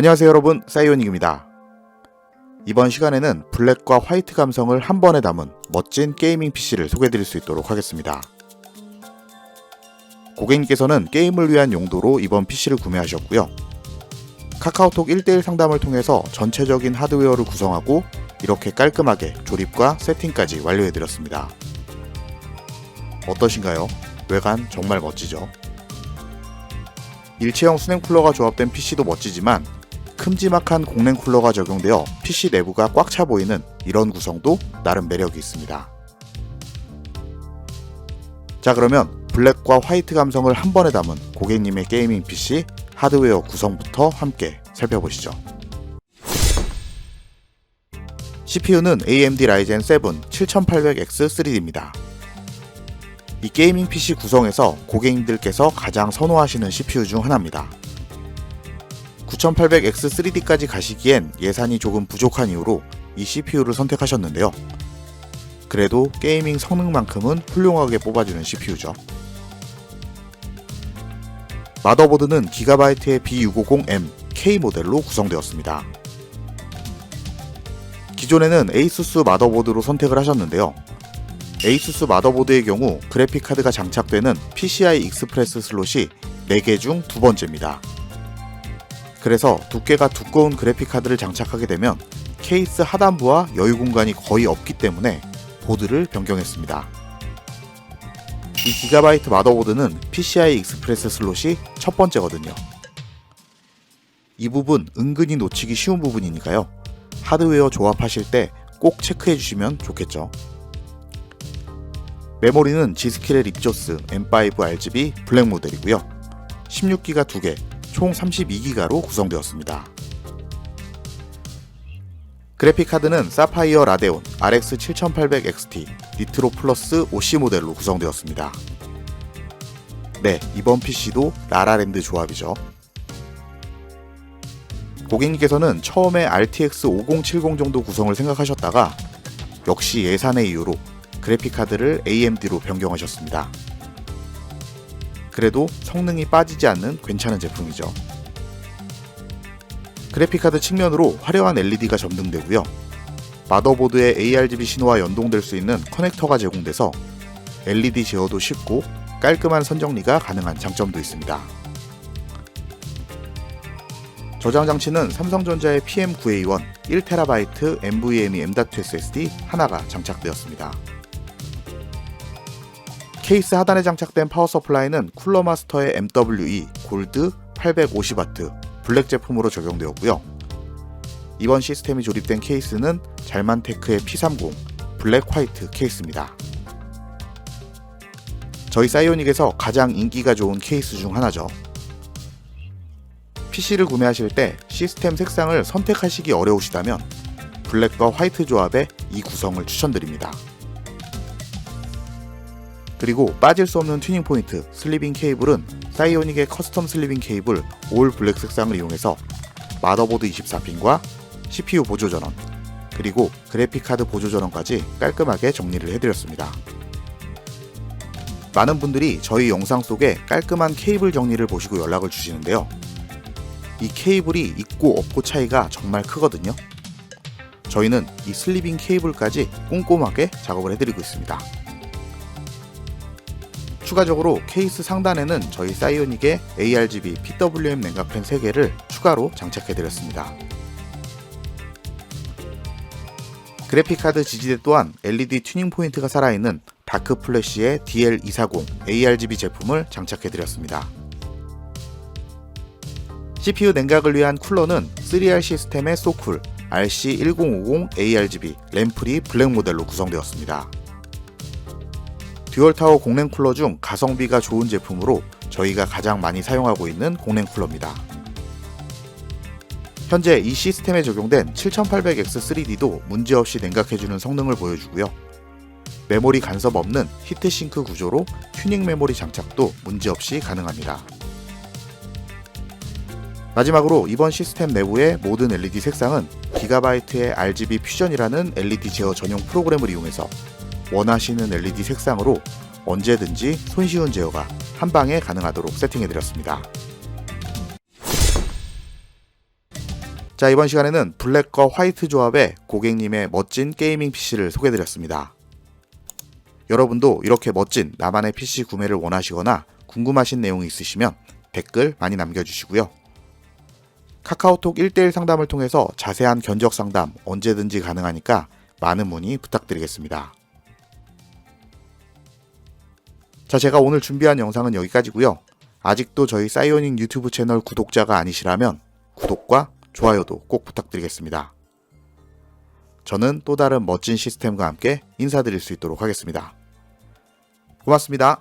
안녕하세요 여러분 사이오닉입니다. 이번 시간에는 블랙과 화이트 감성을 한 번에 담은 멋진 게이밍 PC를 소개해드릴 수 있도록 하겠습니다. 고객님께서는 게임을 위한 용도로 이번 PC를 구매하셨고요. 카카오톡 1대1 상담을 통해서 전체적인 하드웨어를 구성하고 이렇게 깔끔하게 조립과 세팅까지 완료해드렸습니다. 어떠신가요? 외관 정말 멋지죠? 일체형 수냉 쿨러가 조합된 PC도 멋지지만 큼지막한 공랭 쿨러가 적용되어 PC 내부가 꽉 차 보이는 이런 구성도 나름 매력이 있습니다. 자 그러면 블랙과 화이트 감성을 한 번에 담은 고객님의 게이밍 PC 하드웨어 구성부터 함께 살펴보시죠. CPU는 AMD Ryzen 7 7800X 3D입니다. 이 게이밍 PC 구성에서 고객님들께서 가장 선호하시는 CPU 중 하나입니다. 9800X 3D까지 가시기엔 예산이 조금 부족한 이유로 이 CPU를 선택하셨는데요. 그래도 게이밍 성능만큼은 훌륭하게 뽑아주는 CPU죠. 마더보드는 기가바이트의 B650M K 모델로 구성되었습니다. 기존에는 에이수스 마더보드로 선택을 하셨는데요. 에이수스 마더보드의 경우 그래픽카드가 장착되는 PCI 익스프레스 슬롯이 4개 중 두 번째입니다. 그래서 두께가 두꺼운 그래픽카드를 장착하게 되면 케이스 하단부와 여유 공간이 거의 없기 때문에 보드를 변경했습니다. 이 기가바이트 마더보드는 PCI 익스프레스 슬롯이 첫 번째거든요. 이 부분 은근히 놓치기 쉬운 부분이니까요. 하드웨어 조합하실 때 꼭 체크해 주시면 좋겠죠. 메모리는 지스킬의 립조스 M5 RGB 블랙 모델이고요. 16기가 2개, 총 32기가로 구성되었습니다. 그래픽카드는 사파이어 라데온 RX 7800XT 니트로 플러스 OC 모델로 구성되었습니다. 네, 이번 PC도 라라랜드 조합이죠. 고객님께서는 처음에 RTX 5070 정도 구성을 생각하셨다가 역시 예산의 이유로 그래픽카드를 AMD로 변경하셨습니다. 그래도 성능이 빠지지 않는 괜찮은 제품이죠. 그래픽카드 측면으로 화려한 LED가 점등되고요. 마더보드에 ARGB 신호와 연동될 수 있는 커넥터가 제공돼서 LED 제어도 쉽고 깔끔한 선정리가 가능한 장점도 있습니다. 저장 장치는 삼성전자의 PM9A1 1TB NVMe M.2 SSD 하나가 장착되었습니다. 케이스 하단에 장착된 파워 서플라이는 쿨러 마스터의 MWE 골드 850W 블랙 제품으로 적용되었고요. 이번 시스템이 조립된 케이스는 잘만테크의 P30 블랙 화이트 케이스입니다. 저희 사이오닉에서 가장 인기가 좋은 케이스 중 하나죠. PC를 구매하실 때 시스템 색상을 선택하시기 어려우시다면 블랙과 화이트 조합의 이 구성을 추천드립니다. 그리고 빠질 수 없는 튜닝 포인트 슬리빙 케이블은 사이오닉의 커스텀 슬리빙 케이블 올 블랙 색상을 이용해서 마더보드 24핀과 CPU 보조 전원 그리고 그래픽카드 보조 전원까지 깔끔하게 정리를 해드렸습니다. 많은 분들이 저희 영상 속에 깔끔한 케이블 정리를 보시고 연락을 주시는데요. 이 케이블이 있고 없고 차이가 정말 크거든요. 저희는 이 슬리빙 케이블까지 꼼꼼하게 작업을 해드리고 있습니다. 추가적으로 케이스 상단에는 저희 사이오닉의 ARGB PWM 냉각팬 3개를 추가로 장착해드렸습니다. 그래픽카드 지지대 또한 LED 튜닝 포인트가 살아있는 다크 플래시의 DL240 ARGB 제품을 장착해드렸습니다. CPU 냉각을 위한 쿨러는 3R 시스템의 소쿨 RC1050 ARGB 램프리 블랙 모델로 구성되었습니다. 듀얼타워 공랭 쿨러 중 가성비가 좋은 제품으로 저희가 가장 많이 사용하고 있는 공랭 쿨러입니다. 현재 이 시스템에 적용된 7800X3D도 문제없이 냉각해주는 성능을 보여주고요. 메모리 간섭 없는 히트싱크 구조로 튜닝 메모리 장착도 문제없이 가능합니다. 마지막으로 이번 시스템 내부의 모든 LED 색상은 기가바이트의 RGB 퓨전이라는 LED 제어 전용 프로그램을 이용해서 원하시는 LED 색상으로 언제든지 손쉬운 제어가 한 방에 가능하도록 세팅해드렸습니다. 자, 이번 시간에는 블랙과 화이트 조합의 고객님의 멋진 게이밍 PC를 소개드렸습니다. 여러분도 이렇게 멋진 나만의 PC 구매를 원하시거나 궁금하신 내용이 있으시면 댓글 많이 남겨주시고요. 카카오톡 1대1 상담을 통해서 자세한 견적 상담 언제든지 가능하니까 많은 문의 부탁드리겠습니다. 자, 제가 오늘 준비한 영상은 여기까지고요. 아직도 저희 사이오닉 유튜브 채널 구독자가 아니시라면 구독과 좋아요도 꼭 부탁드리겠습니다. 저는 또 다른 멋진 시스템과 함께 인사드릴 수 있도록 하겠습니다. 고맙습니다.